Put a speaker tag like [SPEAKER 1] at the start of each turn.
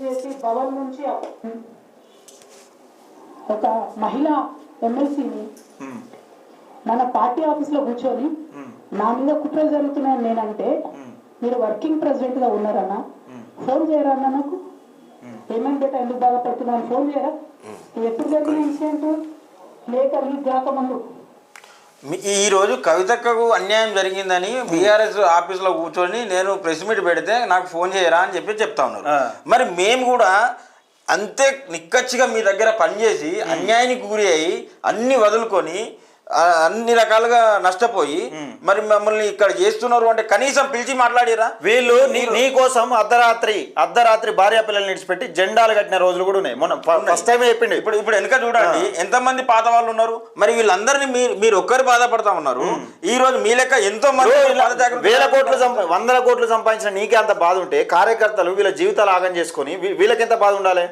[SPEAKER 1] చేసి భవన్ నుంచి ఒక మహిళా ఎమ్మెల్సీని మన పార్టీ ఆఫీస్లో కూర్చొని
[SPEAKER 2] ఉమ్,
[SPEAKER 1] నా మీద కుట్రలు జరుగుతున్నాయని నేనంటే మీరు వర్కింగ్ ప్రెసిడెంట్గా ఉన్నారన్నా. ఫోన్ చేయరా అన్న నాకు?
[SPEAKER 2] ఉమ్.
[SPEAKER 1] పేమెంట్ బెట్ట ఎందుకు బాధపడుతున్నాను ఫోన్ చేయరా? ఎప్పుడు జరిగిన ఇన్సిడెంట్? లేక లీక్ కాకముందు
[SPEAKER 3] మీ- ఈ రోజు కవితక్కకు అన్యాయం జరిగిందని బీఆర్ఎస్ ఆఫీస్లో కూర్చొని నేను ప్రెస్ మీట్ పెడితే నాకు ఫోన్ చేయరా అని చెప్పి చెప్తా ఉన్నారు. మరి మేము కూడా అంతే నిక్కచ్చిగా మీ దగ్గర పనిచేసి అన్యాయానికి గురి అయ్యి అన్ని వదులుకొని అన్ని రకాలుగా నష్టపోయి మరి మమ్మల్ని ఇక్కడ చేస్తున్నారు అంటే కనీసం పిలిచి మాట్లాడిరా?
[SPEAKER 2] వీళ్ళు నీ కోసం అర్ధరాత్రి అర్ధరాత్రి భార్య పిల్లల్ని విడిచిపెట్టి జెండాలు కట్టిన రోజులు కూడా ఉన్నాయి. మొన్న ఫస్ట్ టైం చెప్పిండు.
[SPEAKER 3] ఇప్పుడు ఇప్పుడు వెనక చూడండి ఎంతమంది పాత వాళ్ళు ఉన్నారు? మరి వీళ్ళందరినీ మీరు మీరు ఒక్కరు బాధపడతా ఉన్నారు. ఈ రోజు మీ లెక్క ఎంతో మంది
[SPEAKER 2] వేల కోట్లు వందల కోట్లు సంపాదించిన నీకే అంత బాధ ఉంటే కార్యకర్తలు వీళ్ళ జీవితాలు ఆగం చేసుకొని వీళ్ళకి ఎంత బాధ ఉండాలి?